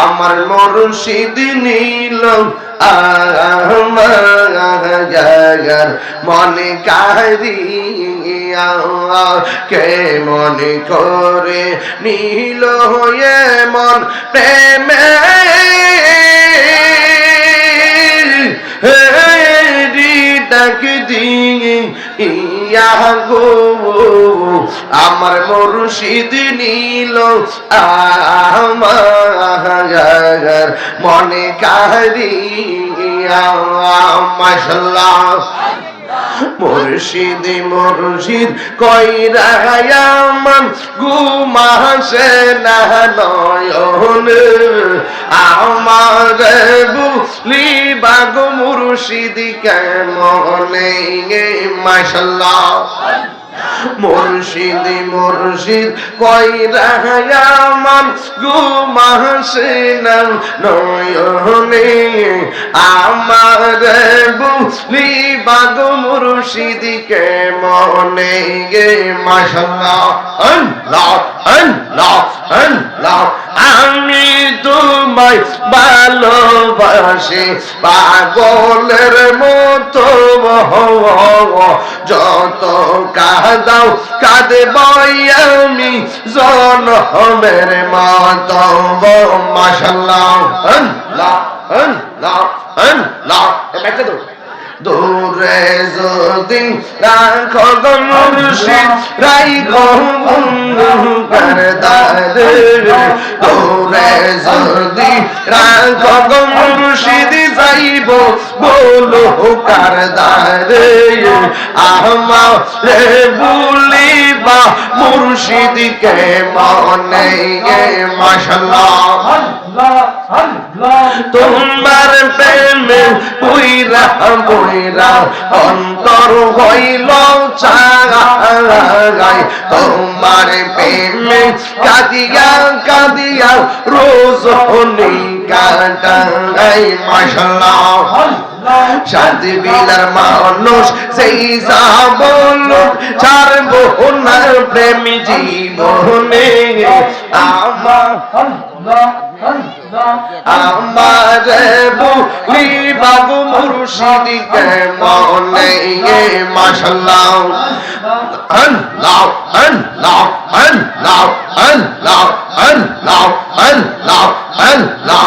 আমার মুর্শিদ নীল আমার মনে কারিয়া, কে মনে করে নীল হয়ে মন প্রেমে? ডাক দিয়ে ইয়া গো। আমার মুর্শিদ নীল, আমার মনে কারিয়া মাশাল্লাহ। মুর্শিদ মুর্শিদ কইরায়ামান গুমাসে না নয়ন। আমার বুলি, বাগ মুর্শিদ, কেমনে মাশাল্লাহ। মুর্শিদ মুর্শিদ কই রাহায়ামান গুমাহসিনাম নয়নে আমার বুলি বাগ মুর্শিদি কে মনে গে? মাশাল্লাহ আল্লাহ আল্লাহ আল্লাহ। আমি তোমায় ভালোবাসি, পাগলের মতো যত কাদাও কাঁদে আমি, জন হমের মত। মাসাল্লাহ হন লা হন লা হন লা ব্যাখ্যা দূরে যদি রাখো গো মুর্শিদ রাইখো বন্ধুকার দারে যদি রাখো গো মুর্শিদ যাইব বলো কার দারে আমারে বলিবা মুর্শিদকে মনে মাশাল্লাহ। তোমার প্রেমে পুইরা বইরা অন্তর হইল চাগাই তোমার প্রেমে কাদিয়া কাদিয়া রোজ কাটাই মাশাল্লাহ। শান্তি বিলার মানুষ, সেই সাবল ছাড়ব ওনার প্রেম জীবনে। আমার আমার বুলি বাবু মুর্শিদি কে মনে ইয়ে, মাশাল্লাহ। আন লাও আন লাও আন লাও আন লাও আন লাও আন লাও আন লাও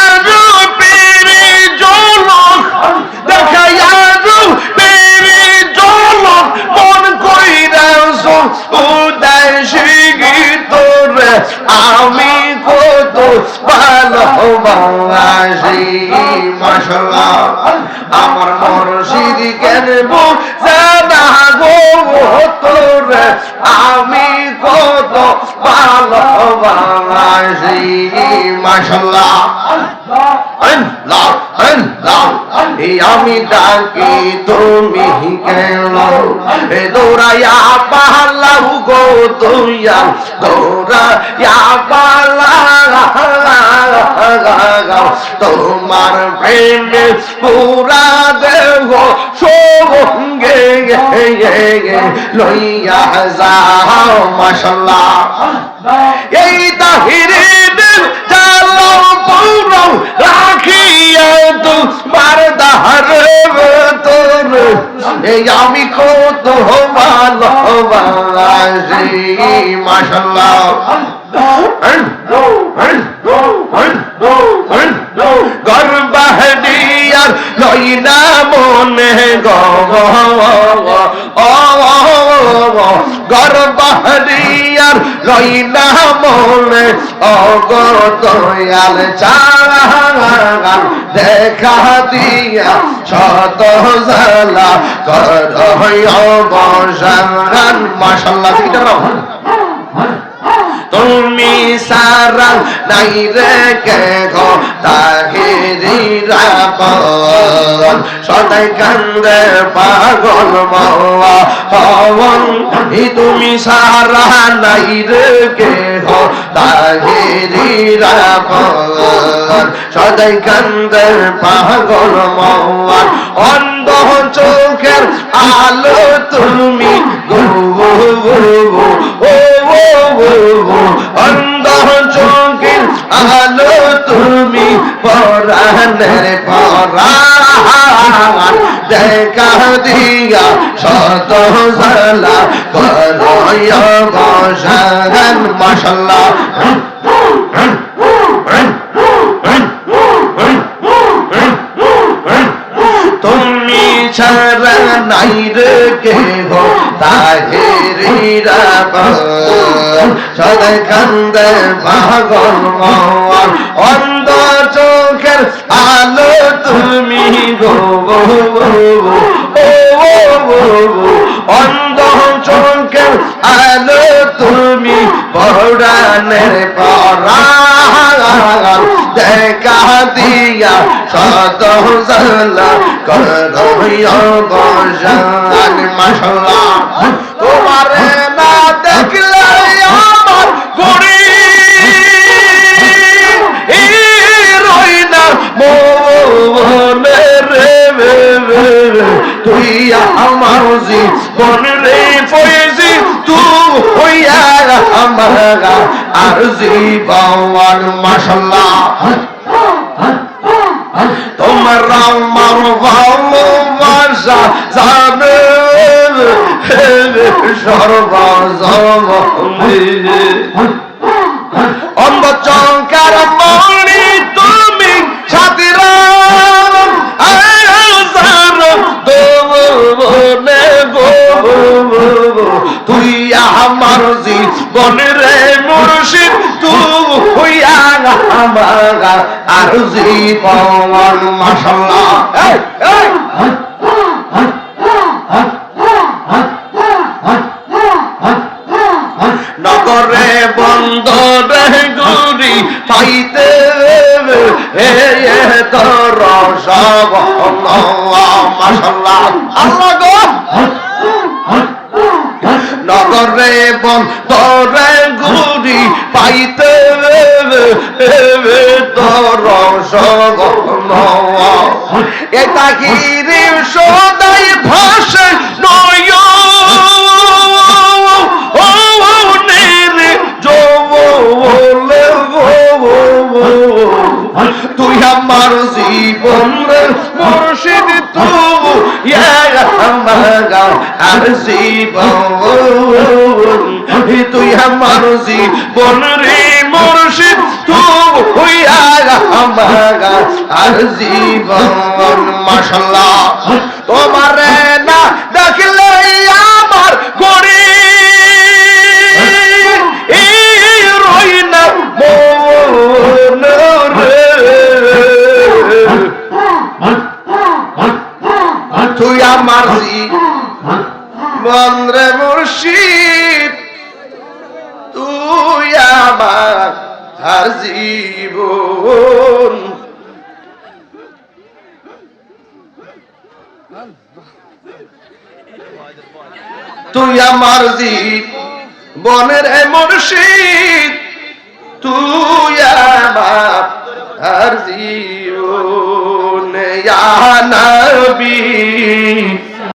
মাশাল্লাহ আমার মরশিদ কেন বুঝানা গো তোরে আমি কত ভালোবাসি মাশাল্লাহ আমি ডাকি, তুমি কেন? এ দৌড়াইয়া পালাও গো তুইয়া দৌড়াইয়া পালা তোমার প্রেমে পুরা দেহ সঙ্গে লইয়া যাও, মাশাল্লাহ। এই তাহিরে দিল চালো পৌরও তোমার দাহার তোর। এই আমি কত ভালোবাসি মাশাল্লাহ। গর্বাহরিয়ার লইলা মনে গো গর্বাহারিয়ার রইলা মনে। অগতয়াল চারাগান দেখা দিয়া শত জালা কর অবসান মাশাল্লাহ তুমি সারা নাই রে কে গো? সদাই কান্দে পাগল মাওয়া ই তুমি সারা নাই রে কে গো? সদাই কান্দে পাগল মাওয়া। অন্ধ চোখের আলো তুমি গো গো গো ও ও ও অন্ধ চোখের আলো তুমি পরাণের পরাণ দেখা দিয়া শত সালা করয় বসান মাশাল্লাহ তুমি অন্ধ চোখের আলো তুমি গো অন্ধ চোখের আলো তুমি বড়ানের পরা দেখা দিয়া শত জালা করয় বসান মাশাল্লাহ তোমারে না দেখলে আমার গড়ি। রই না মনে রে তুই আমার জীবন রে পয়সি তুই হইয়া আমার আর জীবন মাশাল্লাহ তোমার আমার ভালোবাসা জানে সর্বজমে অম্ব চঙ্কার মণি তুমি ছাতিরা তুই আমার জীবন রে মুর্শিদ তুই আমার আর এই, এই। নগরে বন্দরে গুরি পাইতে হে তোর সব মাসাল্লাহ আল্লাহ গো। নগরে বন্দরে গুরি পাইতে তোর এটা কি সদাই ভাষে তুই আমার আর জীবন তুই আমার জীবন রে মুর্শিদ, তুই আমার আর জীবন মাশাল্লাহ তোমার না দেখলে আমার গড়ি। রই না মন তুই আমার বন্দ্রে মুর্শিদ, তুই আমার আর জীবন। তুই আমার জীবনের মুর্শিদ, তুই আমার আর জীবন। ইয়া নবী